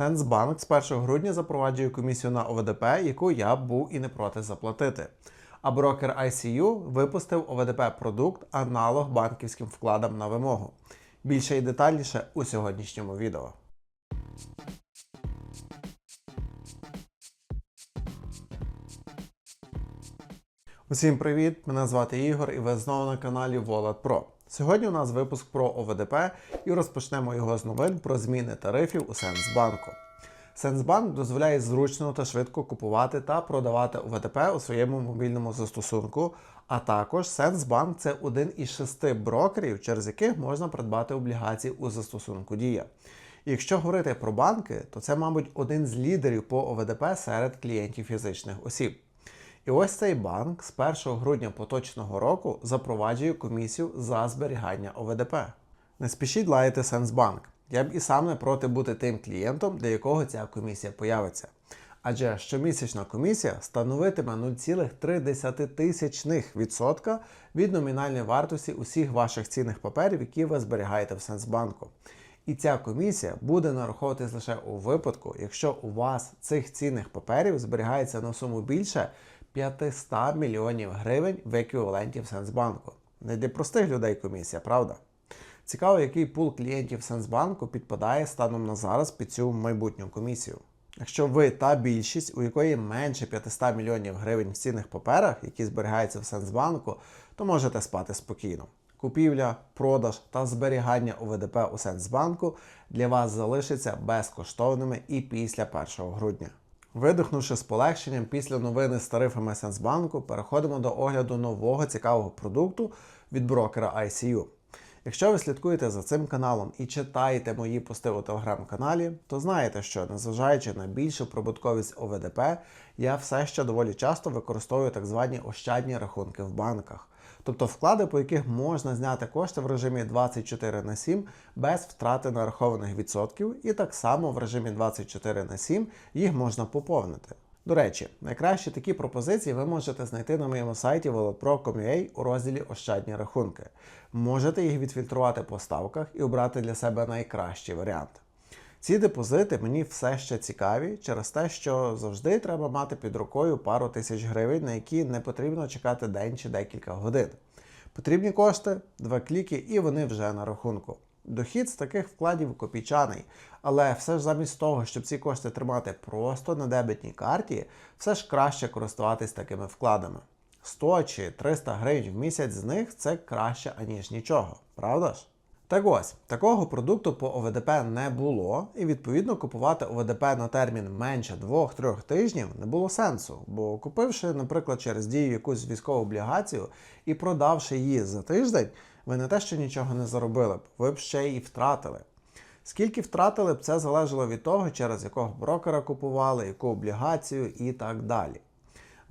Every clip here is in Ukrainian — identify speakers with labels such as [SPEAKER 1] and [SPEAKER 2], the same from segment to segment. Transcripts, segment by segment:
[SPEAKER 1] Сенсбанк з 1 грудня запроваджує комісію на ОВДП, яку я був і не проти заплатити. А брокер ICU випустив ОВДП продукт аналог банківським вкладам на вимогу. Більше і детальніше у сьогоднішньому відео. Усім привіт! Мене звати Ігор і ви знову на каналі Wallet Pro. Сьогодні у нас випуск про ОВДП і розпочнемо його з новин про зміни тарифів у Сенсбанку. Сенсбанк дозволяє зручно та швидко купувати та продавати ОВДП у своєму мобільному застосунку, а також Сенсбанк це один із шести брокерів, через яких можна придбати облігації у застосунку Дія. Якщо говорити про банки, то це, мабуть, один з лідерів по ОВДП серед клієнтів фізичних осіб. І ось цей банк з 1 грудня поточного року запроваджує комісію за зберігання ОВДП. Не спішіть лаяти Сенсбанк. Я б і сам не проти бути тим клієнтом, для якого ця комісія появиться. Адже щомісячна комісія становитиме 0,3 тисячних відсотка від номінальної вартості усіх ваших цінних паперів, які ви зберігаєте в Сенсбанку. І ця комісія буде нараховуватись лише у випадку, якщо у вас цих цінних паперів зберігається на суму більше 500 мільйонів гривень в еквіваленті в Сенсбанку. Не для простих людей комісія, правда? Цікаво, який пул клієнтів Сенсбанку підпадає станом на зараз під цю майбутню комісію. Якщо ви та більшість, у якої менше 500 мільйонів гривень в цінних паперах, які зберігаються в Сенсбанку, то можете спати спокійно. Купівля, продаж та зберігання ОВДП у Сенсбанку для вас залишаться безкоштовними і після 1 грудня. Видихнувши з полегшенням після новини з тарифами Сенсбанку, переходимо до огляду нового цікавого продукту від брокера ICU. Якщо ви слідкуєте за цим каналом і читаєте мої пости у телеграм-каналі, то знаєте, що незважаючи на більшу прибутковість ОВДП, я все ще доволі часто використовую так звані ощадні рахунки в банках. Тобто вклади, по яких можна зняти кошти в режимі 24 на 7 без втрати нарахованих відсотків, і так само в режимі 24 на 7 їх можна поповнити. До речі, найкращі такі пропозиції ви можете знайти на моєму сайті volodpro.com.ua у розділі Ощадні рахунки. Можете їх відфільтрувати по ставках і обрати для себе найкращий варіант. Ці депозити мені все ще цікаві через те, що завжди треба мати під рукою пару тисяч гривень, на які не потрібно чекати день чи декілька годин. Потрібні кошти, два кліки, і вони вже на рахунку. Дохід з таких вкладів копійчаний, але все ж замість того, щоб ці кошти тримати просто на дебетній карті, все ж краще користуватись такими вкладами. 100 чи 300 гривень в місяць з них це краще, аніж нічого, правда ж? Так ось, такого продукту по ОВДП не було, і відповідно купувати ОВДП на термін менше 2-3 тижнів не було сенсу, бо купивши, наприклад, через дію якусь військову облігацію і продавши її за тиждень, ви не те, що нічого не заробили б, ви б ще й втратили. Скільки втратили б, це залежало від того, через якого брокера купували, яку облігацію і так далі.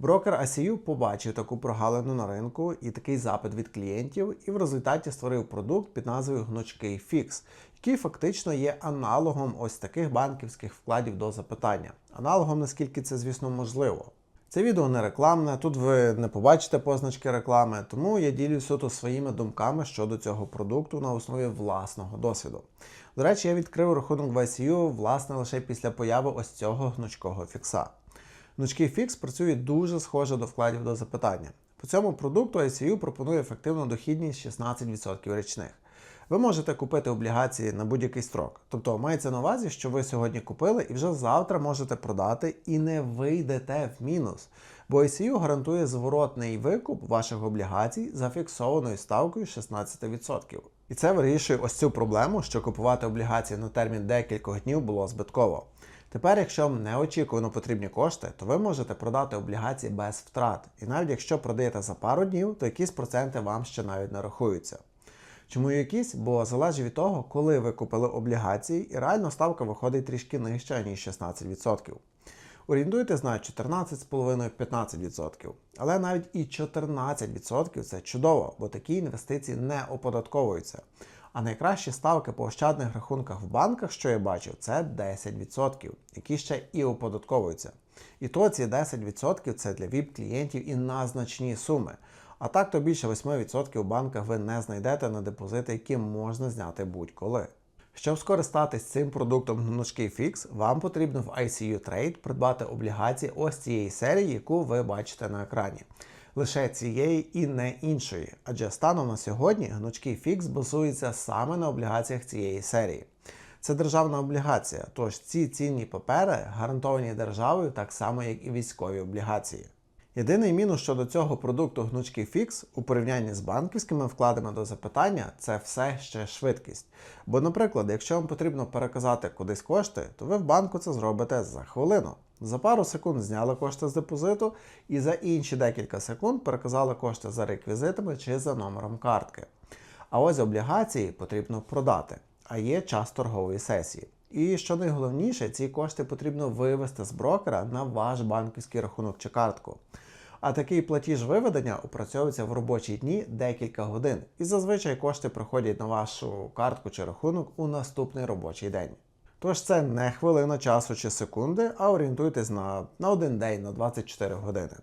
[SPEAKER 1] Брокер ACU побачив таку прогалину на ринку і такий запит від клієнтів, і в результаті створив продукт під назвою Гнучкий Фікс, який фактично є аналогом ось таких банківських вкладів до запитання. Аналогом, наскільки це, звісно, можливо. Це відео не рекламне, тут ви не побачите позначки реклами, тому я ділюсь суто своїми думками щодо цього продукту на основі власного досвіду. До речі, я відкрив рахунок в ICU, власне, лише після появи ось цього гнучкого фікса. Гнучкий фікс працює дуже схоже до вкладів до запитання. По цьому продукту ICU пропонує ефективну дохідність 16% річних. Ви можете купити облігації на будь-який строк. Тобто мається на увазі, що ви сьогодні купили і вже завтра можете продати і не вийдете в мінус. Бо ICU гарантує зворотний викуп ваших облігацій за фіксованою ставкою 16%. І це вирішує ось цю проблему, що купувати облігації на термін декількох днів було збитково. Тепер, якщо вам неочікувано потрібні кошти, то ви можете продати облігації без втрат. І навіть якщо продаєте за пару днів, то якісь проценти вам ще навіть не рахуються. Чому якісь? Бо залежить від того, коли ви купили облігації, і реально ставка виходить трішки нижча, ніж 16%. Орієнтуйтесь на 14,5-15%. Але навіть і 14% це чудово, бо такі інвестиції не оподатковуються. А найкращі ставки по ощадних рахунках в банках, що я бачив, це 10%, які ще і оподатковуються. І то ці 10% це для ВІП-клієнтів і на значні суми. А так то більше 8% у банках ви не знайдете на депозити, які можна зняти будь-коли. Щоб скористатись цим продуктом гнучкий фікс, вам потрібно в ICU Trade придбати облігації ось цієї серії, яку ви бачите на екрані. Лише цієї і не іншої, адже станом на сьогодні гнучкий фікс базується саме на облігаціях цієї серії. Це державна облігація, тож ці цінні папери гарантовані державою так само, як і військові облігації. Єдиний мінус щодо цього продукту гнучкий фікс у порівнянні з банківськими вкладами до запитання це все ще швидкість. Бо, наприклад, якщо вам потрібно переказати кудись кошти, то ви в банку це зробите за хвилину. За пару секунд зняли кошти з депозиту і за інші декілька секунд переказали кошти за реквізитами чи за номером картки. А ось облігації потрібно продати, а є час торгової сесії. І що найголовніше, ці кошти потрібно вивести з брокера на ваш банківський рахунок чи картку. А такий платіж виведення опрацьовується в робочі дні декілька годин, і зазвичай кошти приходять на вашу картку чи рахунок у наступний робочий день. Тож це не хвилина часу чи секунди, а орієнтуйтесь на, на один день, на 24 години.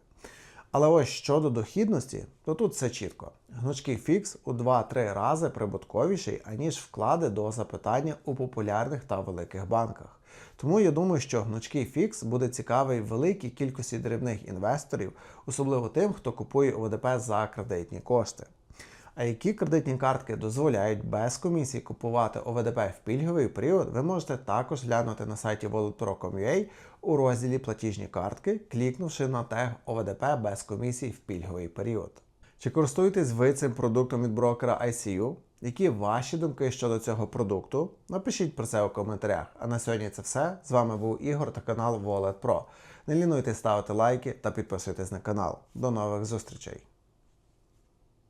[SPEAKER 1] Але ось щодо дохідності, то тут все чітко. Гнучкий фікс у 2-3 рази прибутковіший, аніж вклади до запитання у популярних та великих банках. Тому я думаю, що гнучкий фікс буде цікавий великій кількості дрібних інвесторів, особливо тим, хто купує ОВДП за кредитні кошти. А які кредитні картки дозволяють без комісії купувати ОВДП в пільговий період, ви можете також глянути на сайті walletpro.com.ua у розділі Платіжні картки, клікнувши на тег ОВДП без комісії в пільговий період. Чи користуєтесь ви цим продуктом від брокера ICU? Які ваші думки щодо цього продукту? Напишіть про це у коментарях. А на сьогодні це все. З вами був Ігор та канал Wallet Pro. Не лінуйтесь ставити лайки та підписуйтесь на канал. До нових зустрічей!